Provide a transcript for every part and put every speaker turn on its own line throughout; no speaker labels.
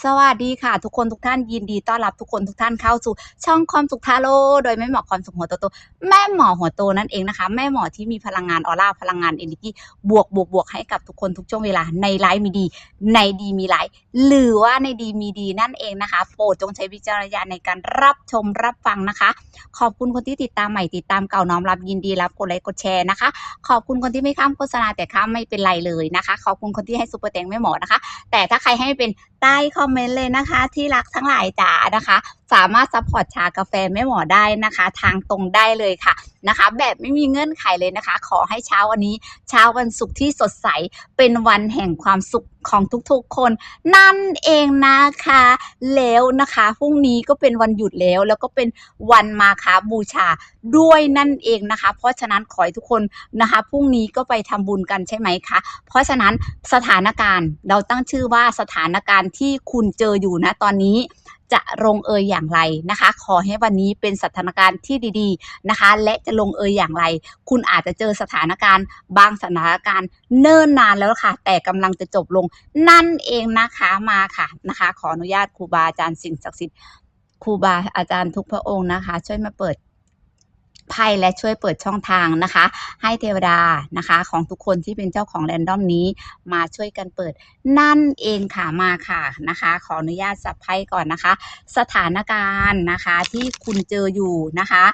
สวัสดีค่ะ ทุกคนทุกท่านยินดีต้อนรับทุกคนทุกท่านเข้าสู่ช่องความสุขทาโร่โดยแม่หมอความสุขหัวโตโตแม่หมอหัวโตนั่นเองนะคะ แม่หมอที่มีพลังงานออร่าพลังงานเอนิกี้บวกบวกบวกให้กับทุกคนทุกช่วงเวลาในไลฟ์มีดี ในดีมีไลฟ์หรือว่าในดีมีดีนั่นเองนะคะโปรดจงใช้วิจารณญาณในการรับชมรับฟังนะคะ ขอบคุณคนที่ติดตามใหม่ติดตามเก่าน้อมรับยินดีรับกดไลค์กดแชร์นะคะ ขอบคุณคนที่ไม่ข้ามโฆษณาแต่ข้ามไม่เป็นไรเลยนะคะ ขอบคุณคนที่ให้ซุปเปอร์แตงแม่หมอนะคะ แต่ถ้าใครให้ไม่เป็นใต้คออมเมนต์เลยนะคะ ที่รักทั้งหลายจ๋านะคะ สามารถซัพพอร์ตชากาแฟแม่หมอได้นะคะ ทางตรงได้เลยค่ะ นะคะ แบบไม่มีเงื่อนไขเลยนะคะ ขอให้เช้าวันนี้ เช้าวันศุกร์ที่สดใสเป็นวันแห่งความสุขของทุกๆคน นั่นเองนะคะ แล้วนะคะพรุ่งนี้ก็เป็นวันหยุดแล้ว แล้วก็เป็นวันมาคาบูชาด้วยนั่นเองนะคะ เพราะฉะนั้นขอให้ทุกคนนะคะพรุ่งนี้ก็ไปทำบุญกันใช่ไหมคะ เพราะฉะนั้นสถานการณ์เราตั้งชื่อว่าสถานการณ์ที่คุณเจออยู่นะตอนนี้ จะลงเอยอย่างไรนะคะ ขอให้วันนี้เป็นสถานการณ์ที่ดีๆนะคะ และจะลงเอยอย่างไร คุณอาจจะเจอสถานการณ์บางสถานการณ์เนิ่นนานแล้วค่ะ แต่กำลังจะจบลงนั่นเองนะคะมาค่ะนะคะ ขออนุญาตครูบาอาจารย์สิ่งศักดิ์สิทธิ์ครูบาอาจารย์ทุกพระองค์นะคะ ช่วยมาเปิด ไพ่และช่วยเปิดช่องทางนะคะ ให้เทวดานะคะ ของทุกคนที่เป็นเจ้าของแรนดอมนี้มาช่วยกันเปิดนั่นเองค่ะมาค่ะนะคะ ขออนุญาตสับไพ่ก่อนนะคะ สถานการณ์นะคะที่คุณเจออยู่นะคะ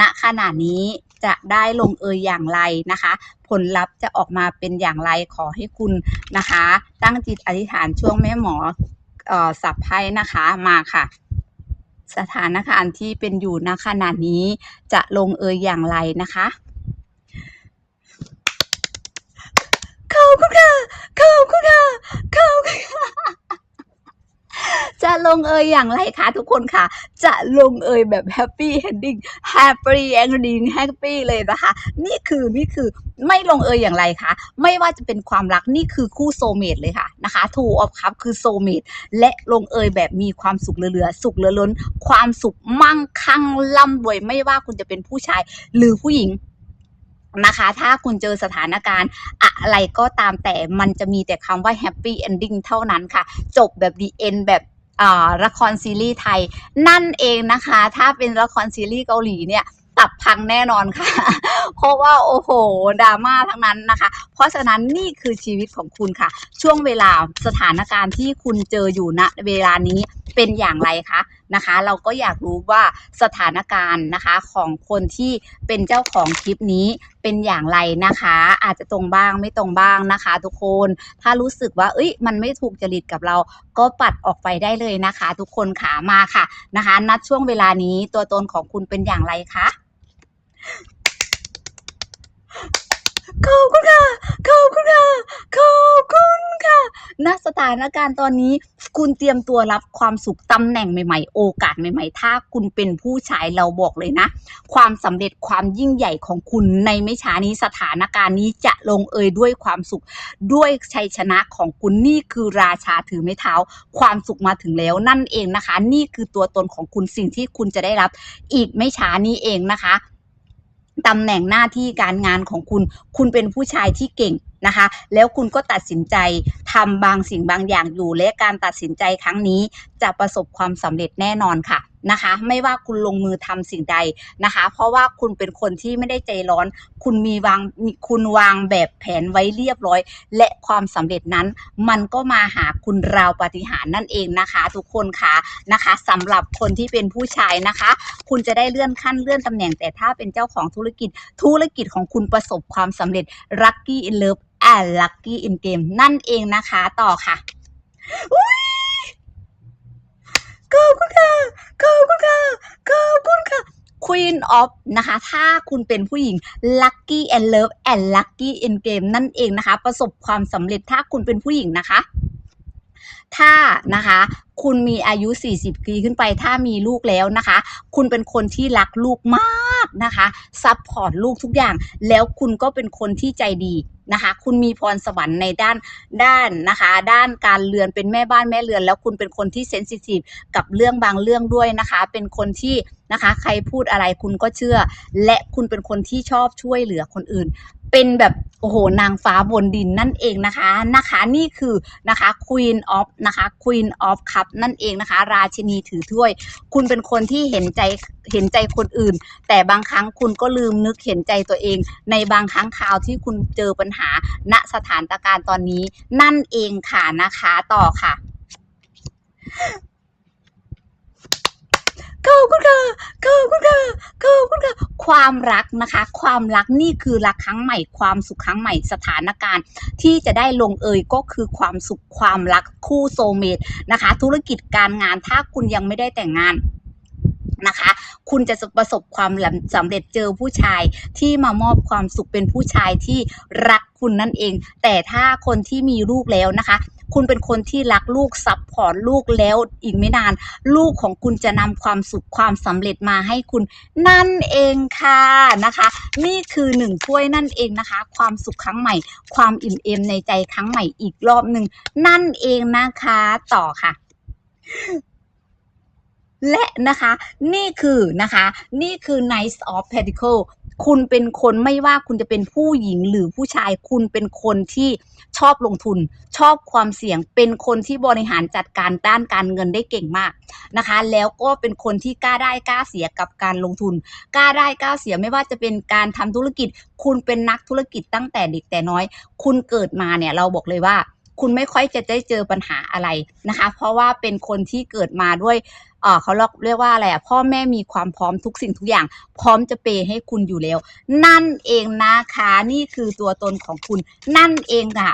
ณขณะนี้จะได้ลงเอยอย่างไรนะคะ ผลลัพธ์จะออกมาเป็นอย่างไรขอให้คุณนะคะ ตั้งจิตอธิษฐานช่วงแม่หมอเออสับไพ่นะคะมาค่ะ สถานการณ์ที่เป็นอยู่ณขณะนี้จะลงเอยอย่างไรนะคะขอบคุณค่ะขอบคุณค่ะขอบคุณค่ะ จะลงเอยอย่างไรคะทุกคนค่ะ จะลงเอยแบบแฮปปี้ e อนดิ้งแฮปปี้ e อนดิ้งแฮปปี้เลยนะคะ นี่คือนี่คือไม่ลงเอยอย่างไรคะไม่ว่าจะเป็นความรักนี่คือคู่โซเมตเลยค่ะนะคะทูออฟคัพคือโซเมตและลงเอยแบบมีความสุขเหลือๆสุขเหลือล้น ความสุขมั่งคั่งร่ำรวยไม่ว่าคุณจะเป็นผู้ชายหรือผู้หญิง นะคะ ถ้าคุณเจอสถานการณ์อะไรก็ตามแต่มันจะมีแต่คำว่า happy ending เท่านั้นค่ะ จบแบบดีเอนแบบละครซีรีส์ไทย นั่นเองนะคะ ถ้าเป็นละครซีรีส์เกาหลีเนี่ยตับพังแน่นอนค่ะ เพราะว่าโอ้โหดราม่าทั้งนั้นนะคะ เพราะฉะนั้นนี่คือชีวิตของคุณค่ะ ช่วงเวลาสถานการณ์ที่คุณเจออยู่ณเวลานี้เป็นอย่างไรคะนะคะ เราก็อยากรู้ว่าสถานการณ์นะคะของคนที่เป็นเจ้าของคลิปนี้เป็นอย่างไรนะคะ อาจจะตรงบ้างไม่ตรงบ้างนะคะ ทุกคนถ้ารู้สึกว่า เอ้ย มันไม่ถูกจริตกับเรา ก็ปัดออกไปได้เลยนะคะ ทุกคนขามาค่ะนะคะ นัดช่วงเวลานี้ตัวตนของคุณเป็นอย่างไรคะขอบคุณค่ะขอบคุณค่ะขอบคุณค่ะณสถานการณ์ตอนนี้ คุณเตรียมตัวรับความสุขตำแหน่งใหม่ๆ โอกาสใหม่ๆ ถ้าคุณเป็นผู้ชายเราบอกเลยนะ ความสำเร็จความยิ่งใหญ่ของคุณในไม่ช้านี้สถานการณ์นี้จะลงเอยด้วยความสุขด้วยชัยชนะของคุณนี่คือราชาถือไม้เท้า ความสุขมาถึงแล้วนั่นเองนะคะ นี่คือตัวตนของคุณสิ่งที่คุณจะได้รับ อีกไม่ช้านี้เองนะคะตำแหน่งหน้าที่การงานของคุณ คุณเป็นผู้ชายที่เก่ง นะคะ แล้วคุณก็ตัดสินใจทำบางสิ่งบางอย่างอยู่และการตัดสินใจครั้งนี้ จะประสบความสำเร็จแน่นอนค่ะนะคะ ไม่ว่าคุณลงมือทำสิ่งใดนะคะ เพราะว่าคุณเป็นคนที่ไม่ได้ใจร้อน คุณมีวางมีคุณวางแบบแผนไว้เรียบร้อย และความสำเร็จนั้น มันก็มาหาคุณราวปฏิหารนั่นเองนะคะ ทุกคนค่ะนะคะสำหรับคนที่เป็นผู้ชายนะคะ คุณจะได้เลื่อนขั้นเลื่อนตำแหน่งแต่ถ้าเป็นเจ้าของธุรกิจ ธุรกิจของคุณประสบความสำเร็จ Lucky in Love and Lucky in Game นั่นเองนะคะ ต่อค่ะ ขอบคุณค่ะขอบคุณค่ะขอบคุณค่ะ Queen of นะคะ ถ้าคุณเป็นผู้หญิง Lucky and Love and Lucky in Game นั่นเองนะคะ ประสบความสำเร็จถ้าคุณเป็นผู้หญิงนะคะ ถ้านะคะคุณมีอายุ 40 ปีขึ้นไป ถ้ามีลูกแล้วนะคะ คุณเป็นคนที่รักลูกมากนะคะ ซัพพอร์ตลูกทุกอย่าง แล้วคุณก็เป็นคนที่ใจดี นะคะ คุณมีพรสวรรค์ในด้านด้านนะคะ ด้านการเรือนเป็นแม่บ้านแม่เรือน แล้วคุณเป็นคนที่เซนซิทีฟกับเรื่องบางเรื่องด้วยนะคะ เป็นคนที่นะคะ ใครพูดอะไรคุณก็เชื่อ และคุณเป็นคนที่ชอบช่วยเหลือคนอื่น เป็นแบบโอ้โห นางฟ้าบนดินนั่นเองนะคะนะคะ นี่คือนะคะ Queen of นะคะ Queen of Cup นั่นเองนะคะ ราชินีถือถ้วย คุณเป็นคนที่เห็นใจเห็นใจคนอื่น แต่บางครั้งคุณก็ลืมนึกเห็นใจตัวเอง ในบางครั้งคราวที่คุณเจอปัญหาณสถานการณ์ตอนนี้ นั่นเองค่ะนะคะต่อค่ะ ขอบคุณค่ะขอบคุณค่ะขอบคุณค่ะความรักนะคะ ความรักนี่คือรักครั้งใหม่ ความสุขครั้งใหม่สถานการณ์ ที่จะได้ลงเอยก็คือความสุขความรักคู่โซเมตนะคะ ธุรกิจการงานถ้าคุณยังไม่ได้แต่งงานนะคะ คุณจะประสบความสำเร็จเจอผู้ชายที่มามอบความสุขเป็นผู้ชายที่รักคุณนั่นเอง แต่ถ้าคนที่มีลูกแล้วนะคะ คุณเป็นคนที่รักลูกซับพอร์ตลูกแล้วอีกไม่นาน ลูกของคุณจะนำความสุขความสำเร็จมาให้คุณนั่นเองค่ะนะคะ นี่คือหนึ่งถ้วยนั่นเองนะคะ ความสุขครั้งใหม่ ความอิ่มเอมในใจครั้งใหม่อีกรอบหนึ่งนั่นเองนะคะต่อค่ะและนะคะนี่คือนะคะ นี่คือ Knight of Pentacle คุณเป็นคนไม่ว่าคุณจะเป็นผู้หญิงหรือผู้ชาย คุณเป็นคนที่ชอบลงทุน ชอบความเสี่ยง เป็นคนที่บริหารจัดการด้านการเงินได้เก่งมากนะคะ แล้วก็เป็นคนที่กล้าได้กล้าเสียกับการลงทุน กล้าได้กล้าเสียไม่ว่าจะเป็นการทำธุรกิจ คุณเป็นนักธุรกิจตั้งแต่เด็กแต่น้อย คุณเกิดมาเนี่ยเราบอกเลยว่า คุณไม่ค่อยจะได้เจอปัญหาอะไรนะคะ เพราะว่าเป็นคนที่เกิดมาด้วย เอ่อเขาเรียกว่าอะไรอะพ่อแม่มีความพร้อมทุกสิ่งทุกอย่าง พร้อมจะเปย์ให้คุณอยู่แล้ว นั่นเองนะคะนี่คือตัวตนของคุณ นั่นเองค่ะ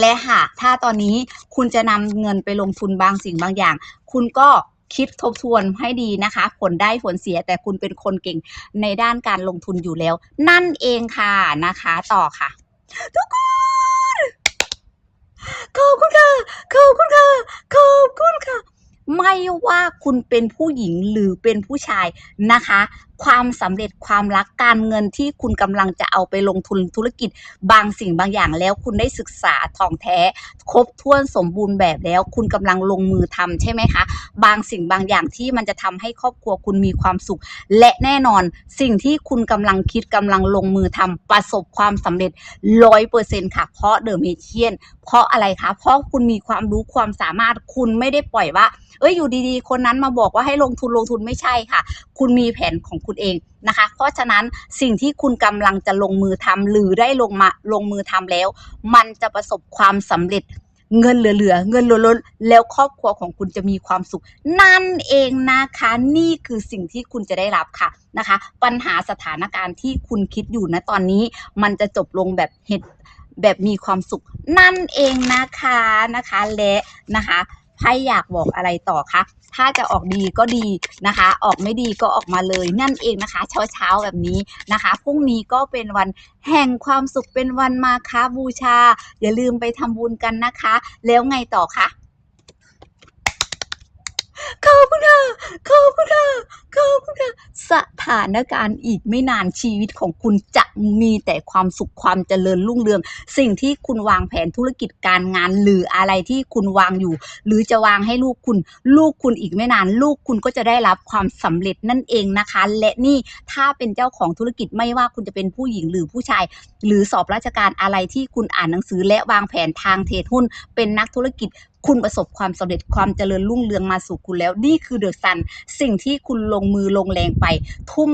และหากถ้าตอนนี้คุณจะนำเงินไปลงทุนบางสิ่งบางอย่าง คุณก็คิดทบทวนให้ดีนะคะ ผลได้ผลเสียแต่คุณเป็นคนเก่งในด้านการลงทุนอยู่แล้ว นั่นเองค่ะนะคะ ต่อค่ะ ทุกคนขอบคุณค่ะขอบคุณค่ะขอบคุณค่ะ ไม่ว่าคุณเป็นผู้หญิงหรือเป็นผู้ชายนะคะ ความสำเร็จความรักการเงินที่คุณกำลังจะเอาไปลงทุนธุรกิจบางสิ่งบางอย่างแล้วคุณได้ศึกษาท่องแท้ ครบถ้วนสมบูรณ์แบบแล้ว คุณกำลังลงมือทำใช่ไหมคะ บางสิ่งบางอย่างที่มันจะทำให้ครอบครัวคุณมีความสุข และแน่นอนสิ่งที่คุณกำลังคิดกำลังลงมือทำประสบความสำเร็จร้อยเปอร์เซ็นต์ค่ะ เพราะเดอะเมเชียนเพราะอะไรคะ เพราะคุณมีความรู้ความสามารถคุณไม่ได้ปล่อยว่า เอ้ยอยู่ดีๆ คนนั้นมาบอกว่าให้ลงทุนลงทุนไม่ใช่ค่ะ คุณมีแผนของคุณเองนะคะ เพราะฉะนั้นสิ่งที่คุณกำลังจะลงมือทำหรือได้ลงมาลงมือทำแล้ว มันจะประสบความสำเร็จเงินเหลือๆ เงินล้นๆ แล้วครอบครัวของคุณจะมีความสุข นั่นเองนะคะ นี่คือสิ่งที่คุณจะได้รับค่ะนะคะ ปัญหาสถานการณ์ที่คุณคิดอยู่นะตอนนี้ มันจะจบลงแบบเหตุแบบมีความสุข นั่นเองนะคะนะคะและนะคะ ไพ่อยากบอกอะไรต่อคะถ้าจะออกดีก็ดีนะคะ ออกไม่ดีก็ออกมาเลยนั่นเองนะคะ เช้าเช้าๆแบบนี้นะคะพรุ่งนี้ก็เป็นวันแห่งความสุขเป็นวันมาคาบูชา อย่าลืมไปทำบุญกันนะคะ แล้วไงต่อคะ ขอบคุณค่ะขอบคุณค่ะขอบคุณค่ะสถานการณ์อีกไม่นานชีวิตของคุณจะมีแต่ความสุขความเจริญรุ่งเรือง สิ่งที่คุณวางแผนธุรกิจการงานหรืออะไรที่คุณวางอยู่ หรือจะวางให้ลูกคุณ ลูกคุณอีกไม่นาน ลูกคุณก็จะได้รับความสำเร็จนั่นเองนะคะ และนี่ถ้าเป็นเจ้าของธุรกิจไม่ว่าคุณจะเป็นผู้หญิงหรือผู้ชาย หรือสอบราชการอะไรที่คุณอ่านหนังสือและวางแผนทางเทรดหุ้นเป็นนักธุรกิจคุณประสบความสำเร็จความเจริญรุ่งเรืองมาสู่คุณแล้ว นี่คือเดอะซันสิ่งที่คุณลงมือลงแรงไป ทุ่ม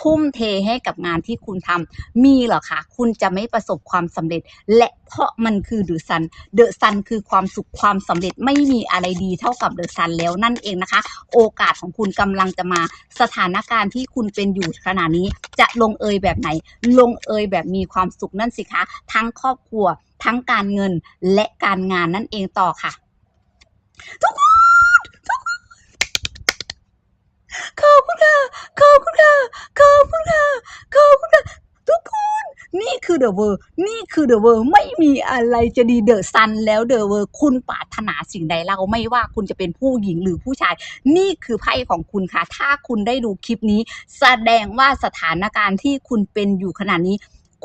ทุ่มเทให้กับงานที่คุณทำมีเหรอคะคุณจะไม่ประสบความสำเร็จ และเพราะมันคือเดอะซันเดอะซันคือความสุขความสำเร็จไม่มีอะไรดีเท่ากับเดอะซันแล้วนั่นเองนะคะ โอกาสของคุณกำลังจะมาสถานการณ์ที่คุณเป็นอยู่ขณะนี้ จะลงเอยแบบไหน ลงเอยแบบมีความสุขนั่นสิคะ ทั้งครอบครัว ทั้งการเงินและการงานนั่นเองต่อค่ะทุกคนทุกคนขอบคุณค่ะขอบคุณค่ะขอบคุณค่ะขอบคุณค่ะทุกคนนี่คือเดอะเวอร์นี่คือเดอะเวอร์ไม่มีอะไรจะดีเดอะซันแล้วเดอะเวอร์คุณปรารถนาสิ่งใดเราไม่ว่าคุณจะเป็นผู้หญิงหรือผู้ชาย นี่คือไพ่ของคุณค่ะ ถ้าคุณได้ดูคลิปนี้ แสดงว่าสถานการณ์ที่คุณเป็นอยู่ขณะนี้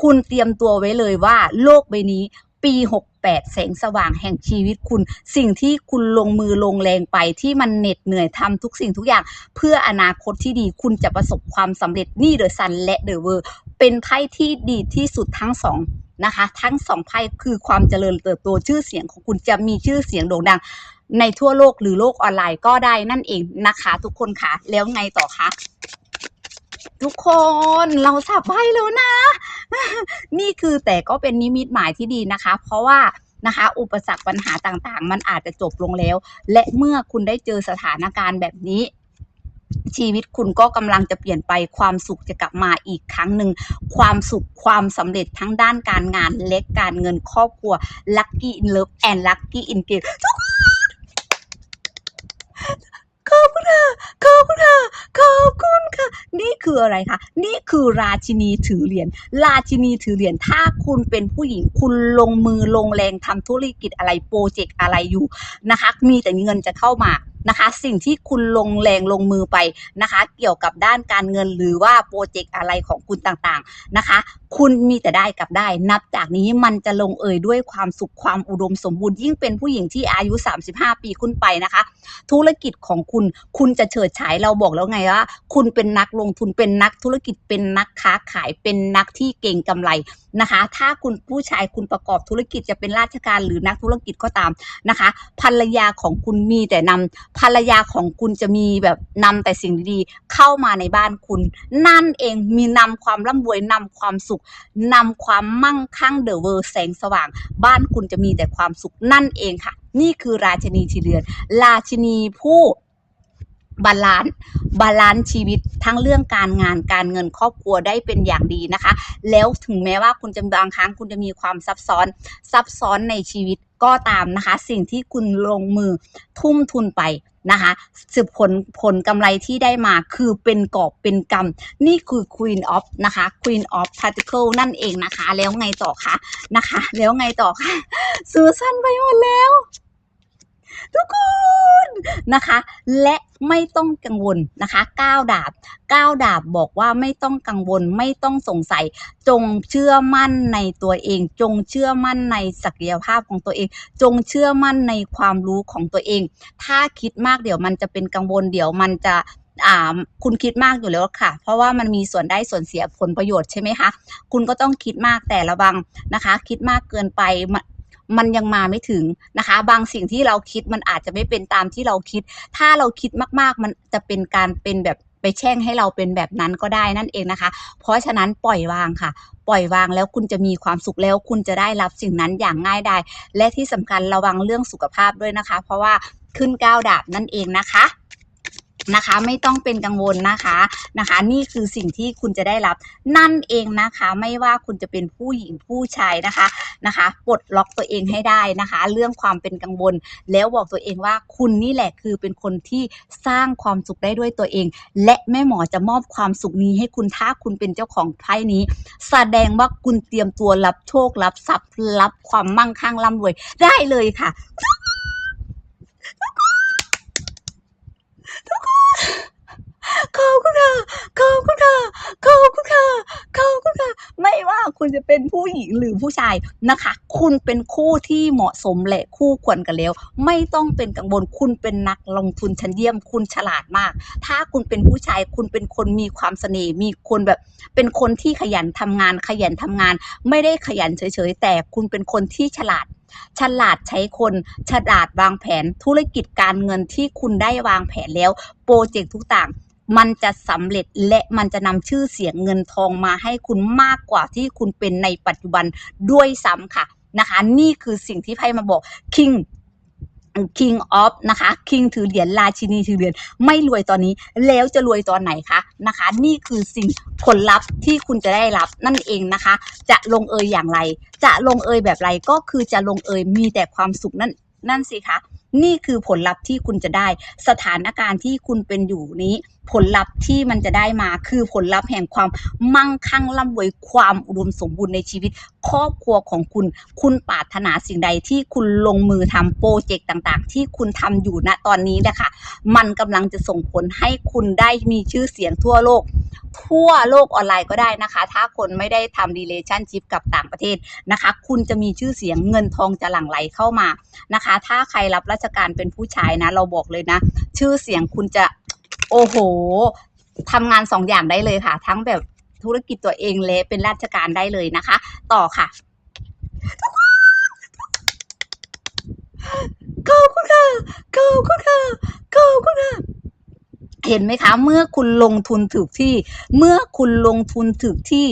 คุณเตรียมตัวไว้เลยว่า โลกใบนี้ ปี8แสงสว่างแห่งชีวิตคุณ สิ่งที่คุณลงมือลงแรงไปที่มันเหน็ดเหนื่อยทำทุกสิ่งทุกอย่าง เพื่ออนาคตที่ดีคุณจะประสบความสำเร็จนี่เดอะซันและเดอะเวอร์เป็นไพ่ที่ดีที่สุดทั้งสองนะคะทั้งสองไพ่คือความเจริญเติบโตชื่อเสียงของคุณจะมีชื่อเสียงโด่งดัง ในทั่วโลกหรือโลกออนไลน์ก็ได้นั่นเองนะคะ ทุกคนค่ะแล้วไงต่อคะ ทุกคนเราสับไพ่แล้วนะ นี่คือแต่ก็เป็นนิมิตหมายที่ดีนะคะ เพราะว่านะคะ อุปสรรคปัญหาต่างๆ มันอาจจะจบลงแล้ว และเมื่อคุณได้เจอสถานการณ์แบบนี้ชีวิตคุณก็กำลังจะเปลี่ยนไปความสุขจะกลับมาอีกครั้งหนึ่ง ความสุขความสำเร็จทั้งด้านการงานและการเงินครอบครัว Lucky in Love and Lucky in Game ทุกคนอบคุณค่ะขอบคุณค่ะขอบคุณค่ะ นี่คืออะไรคะ นี่คือราชินีถือเหรียญ ราชินีถือเหรียญ ถ้าคุณเป็นผู้หญิง คุณลงมือลงแรงทำธุรกิจอะไรโปรเจกต์อะไรอยู่นะคะ มีแต่เงินจะเข้ามานะคะ สิ่งที่คุณลงแรงลงมือไปนะคะ เกี่ยวกับด้านการเงินหรือว่าโปรเจกต์อะไรของคุณต่างๆนะคะ คุณมีแต่ได้กับได้ นับจากนี้มันจะลงเอยด้วยความสุขความอุดมสมบูรณ์ยิ่งเป็นผู้หญิงที่อายุ 35 ปีขึ้นไปนะคะ ธุรกิจของคุณคุณจะเฉิดฉายเราบอกแล้วไงว่า คุณเป็นนักลงทุนเป็นนักธุรกิจเป็นนักค้าขายเป็นนักที่เก่งกำไรนะคะ ถ้าคุณผู้ชายคุณประกอบธุรกิจจะเป็นราชการหรือนักธุรกิจก็ตามนะคะ ภรรยาของคุณมีแต่นำภรรยาของคุณจะมีแบบนำแต่สิ่งดีๆเข้ามาในบ้านคุณ นั่นเองมีนำความร่ำรวยนำความสุขนำความมั่งคั่งเดอะเวิร์แสงสว่าง บ้านคุณจะมีแต่ความสุขนั่นเองค่ะ นี่คือราชินีชีเรือน ราชินีผู้ บาลานซ์บาลานซ์ชีวิตทั้งเรื่องการงานการเงินครอบครัวได้เป็นอย่างดีนะคะ แล้วถึงแม้ว่าคุณจะบางครั้งคุณจะมีความซับซ้อนซับซ้อนในชีวิตก็ตามนะคะ สิ่งที่คุณลงมือทุ่มทุนไปนะคะสืบผลผลกำไรที่ได้มาคือเป็นกอบเป็นกำนี่คือ Queen of นะคะ Queen of Particle นั่นเองนะคะ แล้วไงต่อคะนะคะ แล้วไงต่อคะซื้อสั้นไปหมดแล้ว ทุกคนนะคะ และไม่ต้องกังวลนะคะก้าวดาบก้าวดาบบอกว่าไม่ต้องกังวลไม่ต้องสงสัย จงเชื่อมั่นในตัวเอง จงเชื่อมั่นในศักยภาพของตัวเอง จงเชื่อมั่นในความรู้ของตัวเอง ถ้าคิดมากเดี๋ยวมันจะเป็นกังวลเดี๋ยวมันจะอ่าคุณคิดมากอยู่แล้วค่ะ เพราะว่ามันมีส่วนได้ส่วนเสียผลประโยชน์ใช่ไหมคะ คุณก็ต้องคิดมากแต่ระวังนะคะ คิดมากเกินไป มันยังมาไม่ถึงนะคะ บางสิ่งที่เราคิดมันอาจจะไม่เป็นตามที่เราคิด ถ้าเราคิดมากๆ มันจะเป็นการเป็นแบบไปแช่งให้เราเป็นแบบนั้นก็ได้นั่นเองนะคะ เพราะฉะนั้นปล่อยวางค่ะ ปล่อยวางแล้วคุณจะมีความสุขแล้ว คุณจะได้รับสิ่งนั้นอย่างง่ายดายและที่สำคัญระวังเรื่องสุขภาพด้วยนะคะ เพราะว่าขึ้นก้าวดาบนั่นเองนะคะ นะคะ ไม่ต้องเป็นกังวลนะคะนะคะ นี่คือสิ่งที่คุณจะได้รับ นั่นเองนะคะ ไม่ว่าคุณจะเป็นผู้หญิงผู้ชายนะคะนะคะปลดล็อกตัวเองให้ได้นะคะ เรื่องความเป็นกังวล แล้วบอกตัวเองว่าคุณนี่แหละคือเป็นคนที่สร้างความสุขได้ด้วยตัวเอง และแม่หมอจะมอบความสุขนี้ให้คุณถ้าคุณเป็นเจ้าของไพ่นี้ แสดงว่าคุณเตรียมตัวรับโชครับทรัพย์รับความมั่งคั่งร่ำรวยได้เลยค่ะ ขอบคุณค่ะขอบคุณค่ะขอบคุณค่ะขอบคุณค่ะ ไม่ว่าคุณจะเป็นผู้หญิงหรือผู้ชายนะคะ คุณเป็นคู่ที่เหมาะสมและคู่ควรกันแล้ว ไม่ต้องเป็นกังวลคุณเป็นนักลงทุนชั้นเยี่ยม คุณฉลาดมาก ถ้าคุณเป็นผู้ชายคุณเป็นคนมีความเสน่ห์มีคนแบบ เป็นคนที่ขยันทำงานขยันทำงาน ไม่ได้ขยันเฉยๆ แต่คุณเป็นคนที่ฉลาดฉลาดใช้คนฉลาดวางแผนธุรกิจการเงินที่คุณได้วางแผนแล้ว โปรเจกต์ทุกต่าง มันจะสำเร็จและมันจะนำชื่อเสียงเงินทองมาให้คุณมากกว่าที่คุณเป็นในปัจจุบันด้วยซ้ำค่ะนะคะ นี่คือสิ่งที่ไพ่มาบอก King King of นะคะ King ถือเหรียญราชินีถือเหรียญไม่รวยตอนนี้ แล้วจะรวยตอนไหนคะนะคะ นี่คือสิ่งผลลัพธ์ที่คุณจะได้รับนั่นเองนะคะ จะลงเอยอย่างไร จะลงเอยแบบไรก็คือจะลงเอยมีแต่ความสุขนั่นนั่นสิคะนี่คือผลลัพธ์ที่คุณจะได้สถานการณ์ที่คุณเป็นอยู่นี้ ผลลัพธ์ที่มันจะได้มาคือผลลัพธ์แห่งความมั่งคั่งร่ำรวยความอุดมสมบูรณ์ในชีวิต ครอบครัวของคุณ คุณปรารถนาสิ่งใดที่คุณลงมือทำโปรเจกต์ต่าง ๆ ที่คุณทำอยู่ณตอนนี้นะคะมันกำลังจะส่งผลให้คุณได้มีชื่อเสียงทั่วโลก ทั่วโลกออนไลน์ก็ได้นะคะ ถ้าคนไม่ได้ทำ relationship กับต่างประเทศนะคะ คุณจะมีชื่อเสียงเงินทองจะหลั่งไหลเข้ามานะคะ ถ้าใครรับราชการเป็นผู้ชายนะ เราบอกเลยนะ ชื่อเสียงคุณจะ โอ้โหทำงานสองอย่างได้เลยค่ะ ทั้งแบบธุรกิจตัวเองและเป็นราชการได้เลยนะคะ ต่อค่ะขอบคุณค่ะขอบคุณค่ะขอบคุณค่ะ เห็นไหมคะ เมื่อคุณลงทุนถูกที่ เมื่อคุณลงทุนถูกที่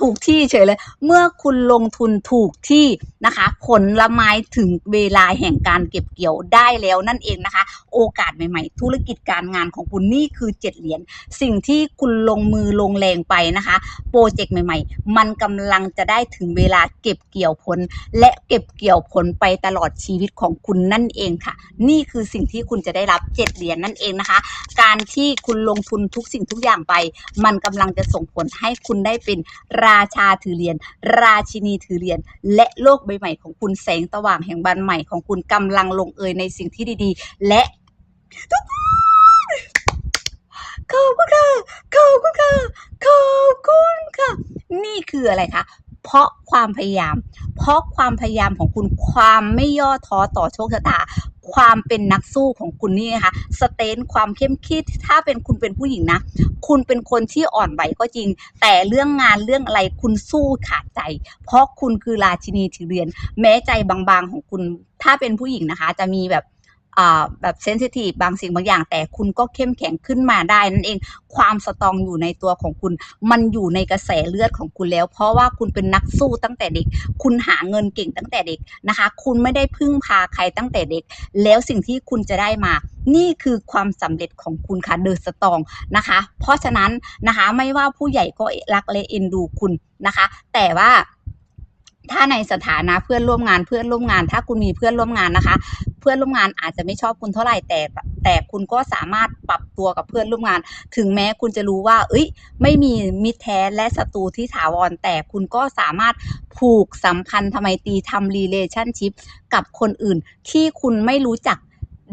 ถูกที่เฉยเลย เมื่อคุณลงทุนถูกที่นะคะ ผลละไม้ถึงเวลาแห่งการเก็บเกี่ยวได้แล้วนั่นเองนะคะ โอกาสใหม่ ๆ ธุรกิจการงานของคุณนี่คือเจ็ดเหรียญสิ่งที่คุณลงมือลงแรงไปนะคะ โปรเจกต์ใหม่ ๆ มันกำลังจะได้ถึงเวลาเก็บเกี่ยวผล และเก็บเกี่ยวผลไปตลอดชีวิตของคุณนั่นเองค่ะ นี่คือสิ่งที่คุณจะได้รับเจ็ดเหรียญนั่นเองนะคะ การที่คุณลงทุนทุกสิ่งทุกอย่างไป มันกำลังจะส่งผลให้คุณได้เป็นราชาถือเหรียญราชินีถือเหรียญและโลกใบใหม่ของคุณแสงสว่างแห่งบันใหม่ของคุณกำลังลงเอยในสิ่งที่ดีๆ และทุกคนขอบคุณค่ะขอบคุณค่ะขอบคุณค่ะ นี่คืออะไรคะเพราะความพยายาม เพราะความพยายามของคุณความไม่ย่อท้อต่อโชคชะตา ความเป็นนักสู้ของคุณนี่นะคะสเตนความเข้มขีดถ้าเป็นคุณเป็นผู้หญิงนะ คุณเป็นคนที่อ่อนไหวก็จริง แต่เรื่องงานเรื่องอะไรคุณสู้ขาดใจ เพราะคุณคือราชินีถือเรียนแม้ใจบางๆของคุณถ้าเป็นผู้หญิงนะคะ จะมีแบบ แบบเซนซิทีฟบางสิ่งบางอย่าง แต่คุณก็เข้มแข็งขึ้นมาได้นั่นเอง ความสตองอยู่ในตัวของคุณ มันอยู่ในกระแสเลือดของคุณแล้ว เพราะว่าคุณเป็นนักสู้ตั้งแต่เด็ก คุณหาเงินเก่งตั้งแต่เด็กนะคะ คุณไม่ได้พึ่งพาใครตั้งแต่เด็ก แล้วสิ่งที่คุณจะได้มา นี่คือความสำเร็จของคุณค่ะเดอะสตองนะคะ เพราะฉะนั้นนะคะไม่ว่าผู้ใหญ่ก็รักและเอ็นดูคุณนะคะ แต่ว่าถ้าในสถานะเพื่อนร่วมงานเพื่อนร่วมงาน ถ้าคุณมีเพื่อนร่วมงานนะคะ พื่อนร่วมงานอาจจะไม่ชอบคุณเท่าไหร่แต่ แต่คุณก็สามารถปรับตัวกับเพื่อนร่วมงาน ถึงแม้คุณจะรู้ว่า เอ้ย ไม่มีมิตรแท้และศัตรูที่ถาวร แต่คุณก็สามารถผูกสัมพันธ์ทำไมตีทำ relationship กับคนอื่นที่คุณไม่รู้จัก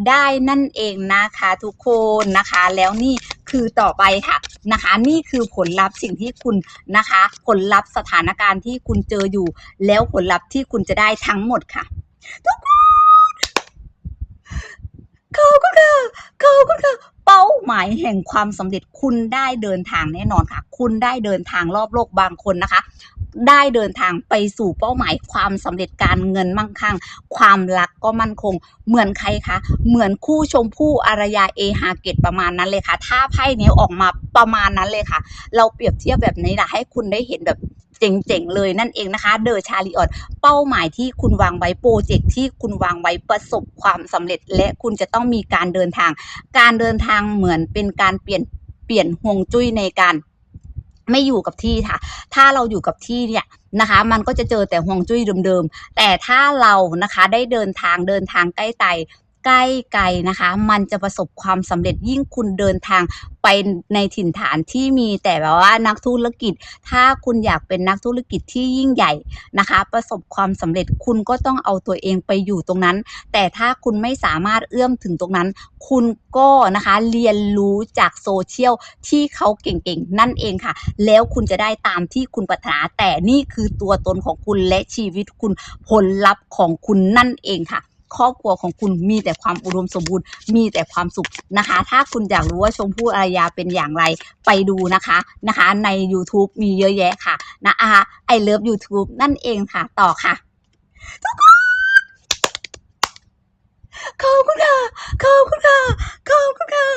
ได้นั่นเองนะคะทุกคนนะคะ แล้วนี่คือต่อไปค่ะนะคะ นี่คือผลลัพธ์สิ่งที่คุณนะคะ ผลลัพธ์สถานการณ์ที่คุณเจออยู่ แล้วผลลัพธ์ที่คุณจะได้ทั้งหมดค่ะ ทุกคน ขอบคุณค่ะขอบคุณค่ะ เป้าหมายแห่งความสำเร็จคุณได้เดินทางแน่นอนค่ะ คุณได้เดินทางรอบโลกบางคนนะคะ ได้เดินทางไปสู่เป้าหมายความสำเร็จการเงินมั่งคั่ง ความรักก็มั่นคง เหมือนใครคะ เหมือนคู่ชมพู่อารยาเอฮาเกตประมาณนั้นเลยค่ะ ถ้าไพ่นี้ออกมาประมาณนั้นเลยค่ะ เราเปรียบเทียบแบบนี้แหละให้คุณได้เห็นแบบ เจ๋งๆเลยนั่นเองนะคะเดอชาริออตเป้าหมายที่คุณวางไว้โปรเจกต์ที่คุณวางไว้ประสบความสำเร็จ และคุณจะต้องมีการเดินทาง การเดินทางเหมือนเป็นการเปลี่ยนเปลี่ยนห่วงจุ้ยในการไม่อยู่กับที่ค่ะ ถ้าเราอยู่กับที่เนี่ยนะคะ มันก็จะเจอแต่ห่วงจุ้ยเดิมๆ แต่ถ้าเรานะคะได้เดินทางเดินทางใกล้ไกล ใกล้ไกลนะคะ มันจะประสบความสำเร็จยิ่งคุณเดินทางไปในถิ่นฐานที่มีแต่แบบว่านักธุรกิจ ถ้าคุณอยากเป็นนักธุรกิจที่ยิ่งใหญ่นะคะ ประสบความสำเร็จคุณก็ต้องเอาตัวเองไปอยู่ตรงนั้น แต่ถ้าคุณไม่สามารถเอื้อมถึงตรงนั้น คุณก็นะคะเรียนรู้จากโซเชียลที่เขาเก่งๆ นั่นเองค่ะ แล้วคุณจะได้ตามที่คุณปรารถนาแต่นี่คือตัวตนของคุณและชีวิตคุณผลลัพธ์ของคุณนั่นเองค่ะ ครอบครัวของคุณมีแต่ความอุดมสมบูรณ์ มีแต่ความสุขนะคะ ถ้าคุณอยากรู้ว่าชมพู่อารยาเป็นอย่างไรไปดูนะคะนะคะใน YouTube มีเยอะแยะค่ะนะคะไอเลิฟ YouTube นั่นเองค่ะต่อค่ะทุกคนขอบคุณค่ะขอบคุณค่ะขอบคุณค่ะ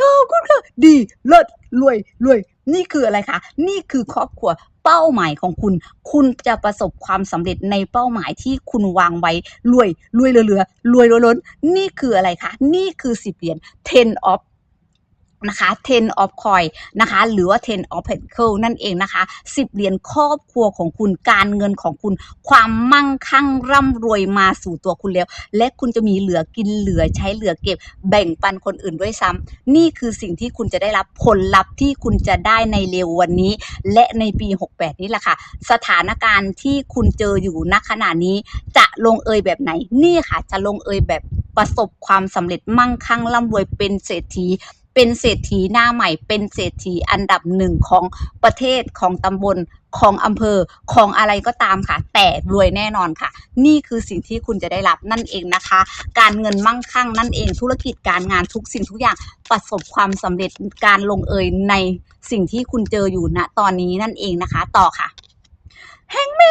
ขอบคุณค่ะดีเลิศรวยรวย นี่คืออะไรคะ นี่คือครอบครัวเป้าหมายของคุณ คุณจะประสบความสำเร็จในเป้าหมายที่คุณวางไว้รวยรวยเหลือๆรวยล้น นี่คืออะไรคะ นี่คือสิบเหรียญ ten of นะคะ ten of coin นะคะ หรือว่า ten of pentacle นั่นเองนะคะ10เหรียญครอบครัวของคุณการเงินของคุณ ความมั่งคั่งร่ำรวยมาสู่ตัวคุณแล้ว และคุณจะมีเหลือกินเหลือใช้เหลือเก็บ แบ่งปันคนอื่นด้วยซ้ำนี่คือสิ่งที่คุณจะได้รับผลลัพธ์ที่คุณจะได้ในเร็ววันนี้ และในปี 68 นี้แหละค่ะ สถานการณ์ที่คุณเจออยู่ณขณะนี้ จะลงเอยแบบไหน นี่ค่ะ จะลงเอยแบบประสบความสำเร็จมั่งคั่งร่ำรวยเป็นเศรษฐี เป็นเศรษฐีหน้าใหม่ เป็นเศรษฐีอันดับหนึ่งของประเทศของตำบลของอำเภอของอะไรก็ตามค่ะ แต่รวยแน่นอนค่ะ นี่คือสิ่งที่คุณจะได้รับนั่นเองนะคะ การเงินมั่งคั่งนั่นเองธุรกิจการงานทุกสิ่งทุกอย่างประสบความสำเร็จการลงเอยในสิ่งที่คุณเจออยู่ณตอนนี้นั่นเองนะคะ ต่อค่ะแฮงแม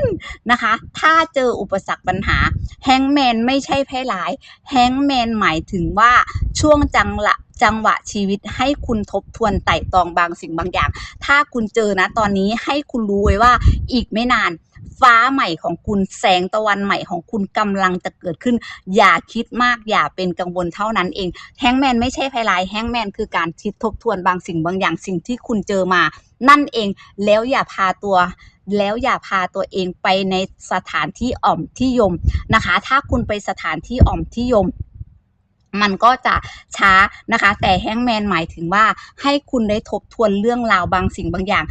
น นะคะ ถ้าเจออุปสรรคปัญหาแฮงแมนไม่ใช่แพ้ร้ายแฮงแมนหมายถึงว่าช่วงจังหวะจังหวะชีวิตให้คุณทบทวนไต่ตองบางสิ่งบางอย่าง ถ้าคุณเจอนะตอนนี้ให้คุณรู้ไว้ว่าอีกไม่นานฟ้าใหม่ของคุณแสงตะวันใหม่ของคุณกำลังจะเกิดขึ้น อย่าคิดมากอย่าเป็นกังวลเท่านั้นเองแฮงแมนไม่ใช่ภัยร้ายแฮงแมนคือการคิดทบทวนบางสิ่งบางอย่างสิ่งที่คุณเจอมา นั่นเองแล้วอย่าพาตัว แล้วอย่าพาตัวเองไปในสถานที่อ่อมที่ยมนะคะ ถ้าคุณไปสถานที่อ่อมที่ยม มันก็จะช้านะคะ แต่แฮงแมนหมายถึงว่าให้คุณได้ทบทวนเรื่องราวบางสิ่งบางอย่าง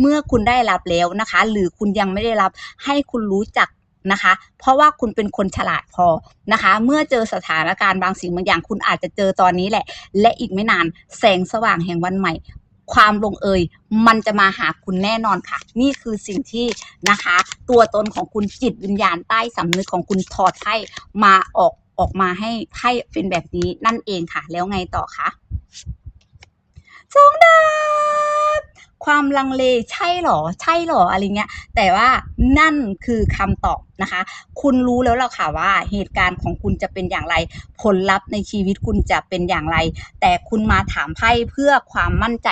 เมื่อคุณได้รับแล้วนะคะ หรือคุณยังไม่ได้รับให้คุณรู้จักนะคะ เพราะว่าคุณเป็นคนฉลาดพอนะคะ เมื่อเจอสถานการณ์บางสิ่งบางอย่าง คุณอาจจะเจอตอนนี้แหละ และอีกไม่นานแสงสว่างแห่งวันใหม่ ความลงเอยมันจะมาหาคุณแน่นอนค่ะ นี่คือสิ่งที่นะคะ ตัวตนของคุณจิตวิญญาณใต้สำนึกของคุณถอดไพ่มาออกออกมาให้ไพ่เป็นแบบนี้นั่นเองค่ะ แล้วไงต่อคะสองดาบ ความลังเลใช่หรอ ใช่หรออะไรเงี้ย แต่ว่านั่นคือคำตอบนะคะ คุณรู้แล้วล่ะค่ะว่าเหตุการณ์ของคุณจะเป็นอย่างไร ผลลัพธ์ในชีวิตคุณจะเป็นอย่างไร แต่คุณมาถามไพ่เพื่อความมั่นใจ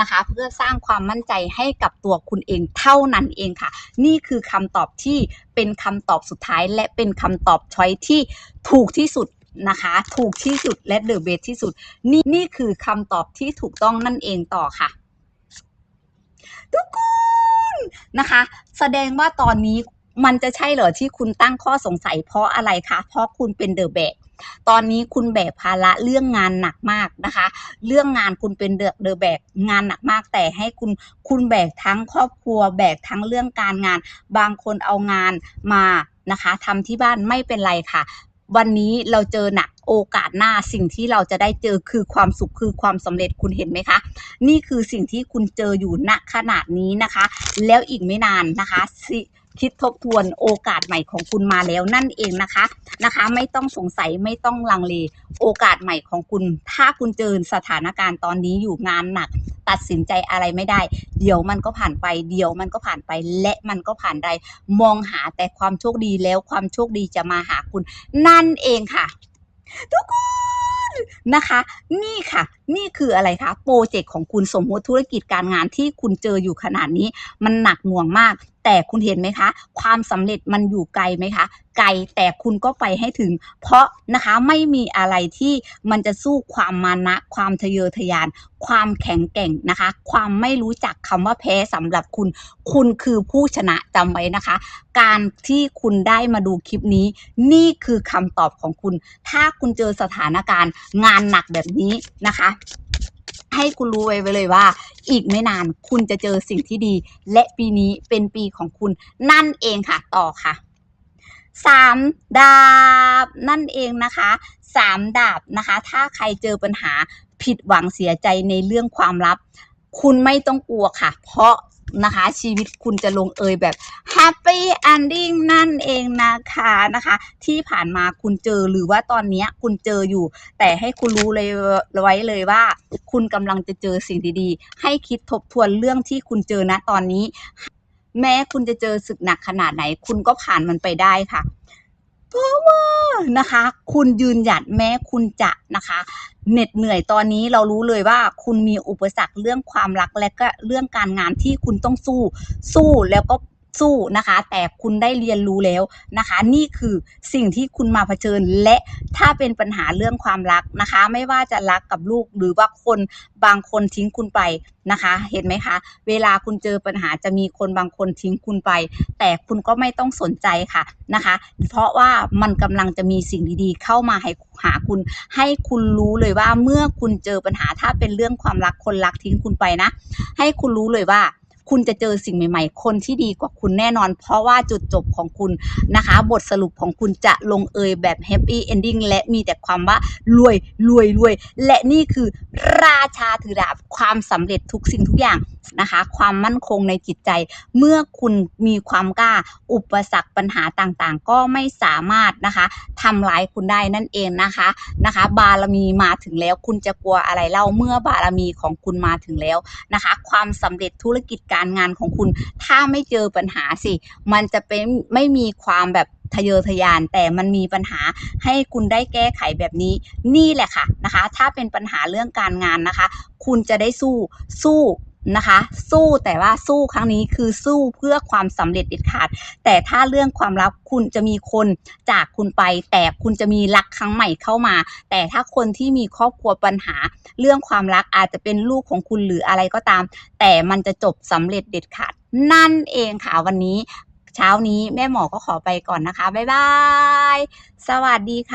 นะคะ เพื่อสร้างความมั่นใจให้กับตัวคุณเองเท่านั้นเองค่ะ นี่คือคำตอบที่เป็นคำตอบสุดท้าย และเป็นคำตอบช้อยที่ถูกที่สุดนะคะถูกที่สุดและเดอะเบสที่สุด นี่นี่คือคำตอบที่ถูกต้องนั่นเองต่อค่ะ ทุกคนนะคะ แสดงว่าตอนนี้มันจะใช่เหรอที่คุณตั้งข้อสงสัยเพราะอะไรคะ เพราะคุณเป็นเดอะแบกตอนนี้คุณแบกภาระเรื่องงานหนักมากนะคะ เรื่องงานคุณเป็นเดอะเดอะแบกงานหนักมาก แต่ให้คุณคุณแบกทั้งครอบครัว แบกทั้งเรื่องการงาน บางคนเอางานมานะคะทำที่บ้านไม่เป็นไรค่ะ วันนี้เราเจอหนัก โอกาสหน้าสิ่งที่เราจะได้เจอคือความสุขคือความสำเร็จคุณเห็นไหมคะ นี่คือสิ่งที่คุณเจออยู่ณขนาดนี้นะคะ แล้วอีกไม่นานนะคะสิคิดทบทวนโอกาสใหม่ของคุณมาแล้วนั่นเองนะคะนะคะ ไม่ต้องสงสัยไม่ต้องลังเลโอกาสใหม่ของคุณ ถ้าคุณเจอสถานการณ์ตอนนี้อยู่งานหนัก ตัดสินใจอะไรไม่ได้ เดี๋ยวมันก็ผ่านไปเดี๋ยวมันก็ผ่านไปและมันก็ผ่านได้มองหาแต่ความโชคดีแล้วความโชคดีจะมาหาคุณ นั่นเองค่ะ ทุกคนนะคะ นี่ค่ะ นี่คืออะไรคะโปรเจกต์ของคุณสมมติธุรกิจการงานที่คุณเจออยู่ขนาดนี้ มันหนักหน่วงมาก แต่คุณเห็นไหมคะ ความสำเร็จมันอยู่ไกลไหมคะ ไกลแต่คุณก็ไปให้ถึง เพราะนะคะไม่มีอะไรที่มันจะสู้ความมานะ ความทะเยอทะยาน ความแข็งแกร่งนะคะ ความไม่รู้จักคำว่าแพ้สำหรับคุณ คุณคือผู้ชนะจำไว้นะคะ การที่คุณได้มาดูคลิปนี้ นี่คือคำตอบของคุณ ถ้าคุณเจอสถานการณ์งานหนักแบบนี้นะคะ ให้คุณรู้ไว้เลยว่า อีกไม่นานคุณจะเจอสิ่งที่ดี และปีนี้เป็นปีของคุณนั่นเองค่ะ ต่อค่ะสามดาบนั่นเองนะคะสามดาบนะคะ ถ้าใครเจอปัญหาผิดหวังเสียใจในเรื่องความลับ คุณไม่ต้องกลัวค่ะ เพราะ นะคะ ชีวิตคุณจะลงเอยแบบ Happy Ending นั่นเองนะคะนะคะ ที่ผ่านมาคุณเจอหรือว่าตอนนี้คุณเจออยู่ แต่ให้คุณรู้เลยไว้เลยว่า คุณกำลังจะเจอสิ่งดีๆ ให้คิดทบทวนเรื่องที่คุณเจอณตอนนี้ แม้คุณจะเจอศึกหนักขนาดไหน คุณก็ผ่านมันไปได้ค่ะเพราะว่านะคะ คุณยืนหยัดแม้คุณจะนะคะ เหน็ดเหนื่อยตอนนี้เรารู้เลยว่าคุณมีอุปสรรคเรื่องความรักและก็เรื่องการงานที่คุณต้องสู้ สู้แล้วก็ สู้นะคะ แต่คุณได้เรียนรู้แล้วนะคะ นี่คือสิ่งที่คุณมาเผชิญและถ้าเป็นปัญหาเรื่องความรักนะคะ ไม่ว่าจะรักกับลูกหรือว่าคนบางคนทิ้งคุณไปนะคะ เห็นไหมคะ เวลาคุณเจอปัญหาจะมีคนบางคนทิ้งคุณไป แต่คุณก็ไม่ต้องสนใจค่ะนะคะ เพราะว่ามันกำลังจะมีสิ่งดีๆ เข้ามาให้หาคุณ ให้คุณรู้เลยว่าเมื่อคุณเจอปัญหาถ้าเป็นเรื่องความรักคนรักทิ้งคุณไปนะ ให้คุณรู้เลยว่า คุณจะเจอสิ่งใหม่ ๆ คนที่ดีกว่าคุณแน่นอน เพราะว่าจุดจบของคุณนะคะ บทสรุปของคุณจะลงเอยแบบแฮปปี้เอนดิ้งและมีแต่ความว่ารวยรวยรวย และนี่คือราชาถือดาบความสำเร็จทุกสิ่งทุกอย่างนะคะ ความมั่นคงในจิตใจ เมื่อคุณมีความกล้า อุปสรรคปัญหาต่างๆ ก็ไม่สามารถนะคะทำร้ายคุณได้นั่นเองนะคะนะคะ บารมีมาถึงแล้ว คุณจะกลัวอะไรเล่าเมื่อบารมีของคุณมาถึงแล้วนะคะ ความสำเร็จธุรกิจการการงานของคุณ ถ้าไม่เจอปัญหาสิ มันจะเป็นไม่มีความแบบทะเยอทะยานแต่มันมีปัญหาให้คุณได้แก้ไขแบบนี้ นี่แหละค่ะนะคะ ถ้าเป็นปัญหาเรื่องการงานนะคะ คุณจะได้สู้สู้ นะคะ สู้แต่ว่าสู้ครั้งนี้คือสู้เพื่อความสำเร็จเด็ดขาด แต่ถ้าเรื่องความรักคุณจะมีคนจากคุณไป แต่คุณจะมีรักครั้งใหม่เข้ามา แต่ถ้าคนที่มีครอบครัวปัญหา เรื่องความรักอาจจะเป็นลูกของคุณหรืออะไรก็ตาม แต่มันจะจบสำเร็จเด็ดขาด นั่นเองค่ะวันนี้ เช้านี้แม่หมอก็ขอไปก่อนนะคะบ๊ายบายสวัสดีค่ะ